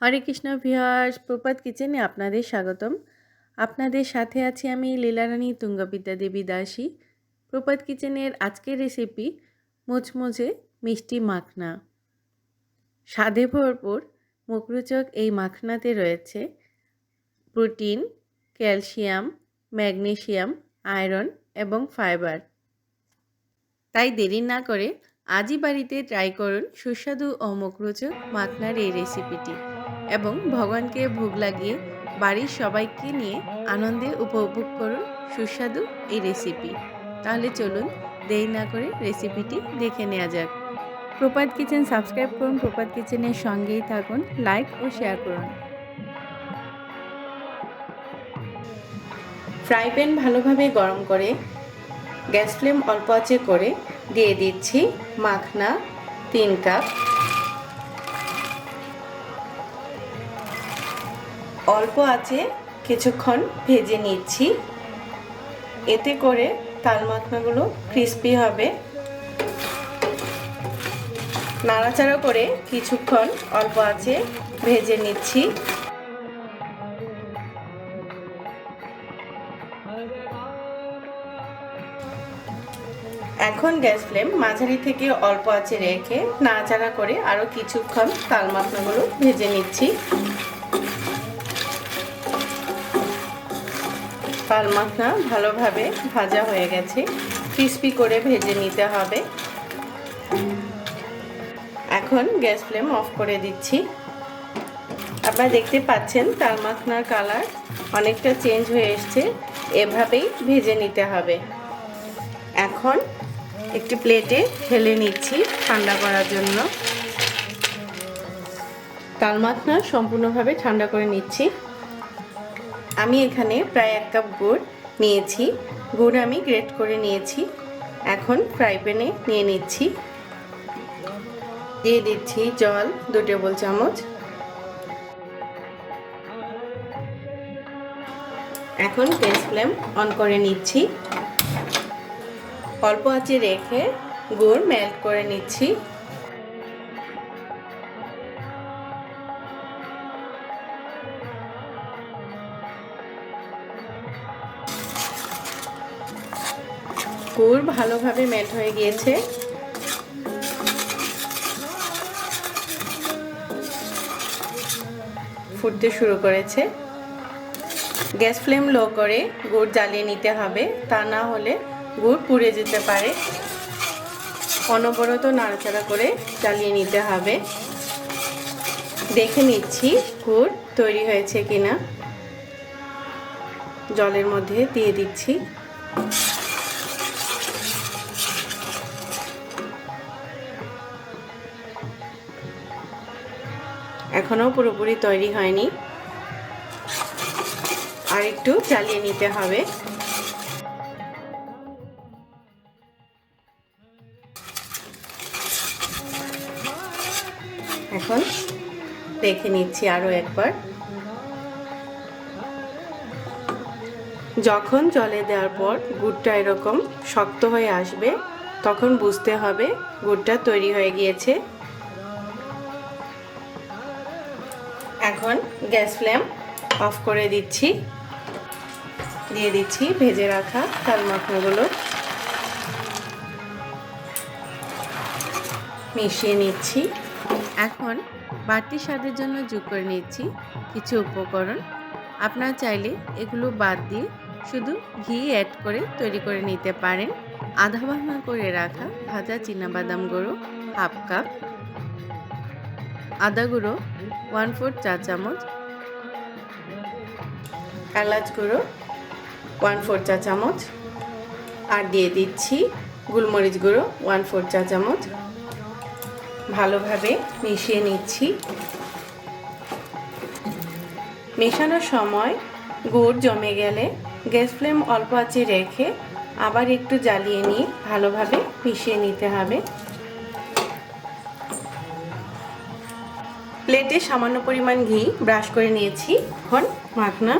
হরে কৃষ্ণ ভিহার্স প্রপাত কিচেনে আপনাদের স্বাগতম। আপনাদের সাথে আছি আমি লীলারানী তুঙ্গবিদ্যা দেবী দাসী। প্রপাত কিচেনের আজকের রেসিপি মুচমুচে মিষ্টি মাখনা। স্বাদে ভরপুর, মুখরোচক এই মাখনাতে রয়েছে প্রোটিন, ক্যালসিয়াম ম্যাগনেশিয়াম আয়রন এবং ফাইবার। তাই দেরি না করে আজই বাড়িতে ট্রাই করুন সুস্বাদু ও মুখরোচক মাখনার এই রেসিপিটি এবং ভগবানকে ভোগ লাগিয়ে বাড়ির সবাইকে নিয়ে আনন্দে উপভোগ করুন সুস্বাদু এই রেসিপি তাহলে চলুন দেরি না করে রেসিপিটি দেখে নেওয়া যাক। প্রপাত কিচেন সাবস্ক্রাইব করুন, প্রপাত কিচেনের সঙ্গেই থাকুন, লাইক ও শেয়ার করুন। ফ্রাই প্যান ভালোভাবে গরম করে, গ্যাস ফ্লেম অল্প আঁচে করে দিয়ে দিচ্ছি মাখনা তিন কাপ। অল্প আছে, কিছুক্ষণ ভেজে নিচ্ছি। এতে করে তাল মাখনাগুলো ক্রিস্পি হবে। নাড়াচাড়া করে কিছুক্ষণ অল্প আছে ভেজে নিচ্ছি। এখন গ্যাস ফ্লেম মাঝারি থেকে অল্প আছে রেখে নাড়াচাড়া করে আরও কিছুক্ষণ তাল মাখনাগুলো ভেজে নিচ্ছি। পাল মাখনা ভালোভাবে ভাজা হয়ে গেছে। ক্রিস্পি করে ভেজে নিতে হবে। এখন গ্যাস ফ্লেম অফ করে দিচ্ছি। আপনারা দেখতে পাচ্ছেন তাল মাখনার কালার অনেকটা চেঞ্জ হয়ে এসছে। এভাবেই ভেজে নিতে হবে। এখন একটি প্লেটে ঢেলে নিচ্ছি ঠান্ডা করার জন্য। তাল মাখনা সম্পূর্ণভাবে ঠান্ডা করে নিচ্ছি। আমি এখানে প্রায় এক কাপ গুড় নিয়েছি। গুড় আমি গ্রেট করে নিয়েছি। এখন ফ্রাই প্যানে নিয়ে নিচ্ছি। দিয়ে দিচ্ছি জল, দু টেবিল চামচ। এখন গ্যাস ফ্লেম অন করে নিচ্ছি। অল্প আঁচে রেখে গুড় মেল্ট করে নিচ্ছি। গুড় ভালোভাবে মেল্ট হয়ে গিয়েছে। ফুটতে শুরু করেছে। গ্যাস ফ্লেম লো করে গুড় জ্বালিয়ে নিতে হবে, তা না হলে গুড় পুড়ে যেতে পারে। অনবরত নাড়াচাড়া করে জ্বালিয়ে নিতে হবে। দেখে নিচ্ছি গুড় তৈরি হয়েছে কিনা। জলের মধ্যে দিয়ে দিচ্ছি। এখনও পুরোপুরি তৈরি হয়নি। আর একটু জ্বালিয়ে নিতে হবে। এখন দেখে নিচ্ছি আরও একবার। যখন জলে দেওয়ার পর গুড়টা এরকম শক্ত হয়ে আসবে, তখন বুঝতে হবে গুড়টা তৈরি হয়ে গিয়েছে। এখন গ্যাস ফ্লেম অফ করে দিচ্ছি। দিয়ে দিচ্ছি ভেজে রাখা তাল মাখনাগুলো। মিশিয়ে নিচ্ছি। এখন বাড়তি স্বাদের জন্য যোগ করে নিচ্ছি কিছু উপকরণ। আপনারা চাইলে এগুলো বাদ দিয়ে শুধু ঘি অ্যাড করে তৈরি করে নিতে পারেন। আধা ভাঙা করে রাখা ভাজা বাদাম গুঁড়ো হাফ কাপ আদা গুঁড়ো ওয়ান ফোর চা চামচ। এলাচ গুঁড়ো ওয়ান ফোর চা চামচ। আর দিয়ে দিচ্ছি গোলমরিচ গুঁড়ো ওয়ান ফোর চা চামচ। ভালোভাবে মিশিয়ে নিচ্ছি। মেশানোর সময় গুড় জমে গেলে গ্যাস ফ্লেম অল্প আঁচে রেখে আবার একটু জ্বালিয়ে নিয়ে ভালোভাবে মিশিয়ে নিতে হবে। প্লেটে সামান্য পরিমাণ ঘি ব্রাশ করে নিয়েছি। এখন মাখনা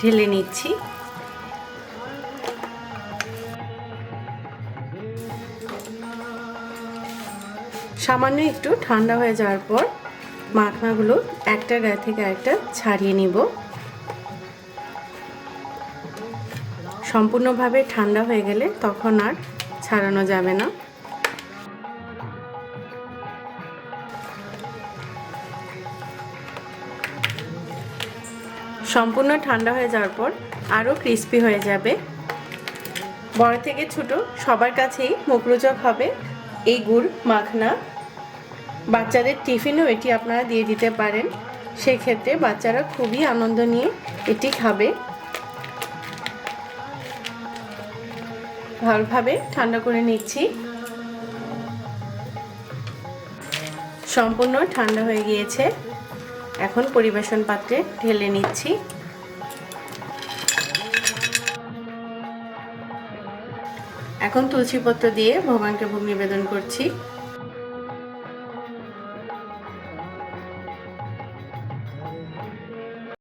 ঢেলে নিচ্ছি। সামান্য একটু ঠান্ডা হয়ে যাওয়ার পর মাখনাগুলো একটা গায়ে থেকে একটা ছাড়িয়ে নিব। সম্পূর্ণভাবে ঠান্ডা হয়ে গেলে তখন আর ছাড়ানো যাবে না। সম্পূর্ণ ঠান্ডা হয়ে যাওয়ার পর আরও ক্রিস্পি হয়ে যাবে। বড় থেকে ছোট সবার কাছেই মুখরোচক হবে এই গুড় মাখনা। বাচ্চাদের টিফিনও এটি আপনারা দিয়ে দিতে পারেন। সেক্ষেত্রে বাচ্চারা খুবই আনন্দ নিয়ে এটি খাবে। ভালোভাবে ঠান্ডা করে নিচ্ছি। সম্পূর্ণ ঠান্ডা হয়ে গিয়েছে। এখন পরিবেশন পাত্রে ঢেলে নিচ্ছি। এখন তুলসী পত্র দিয়ে ভগবানকে ভোগ নিবেদন করছি।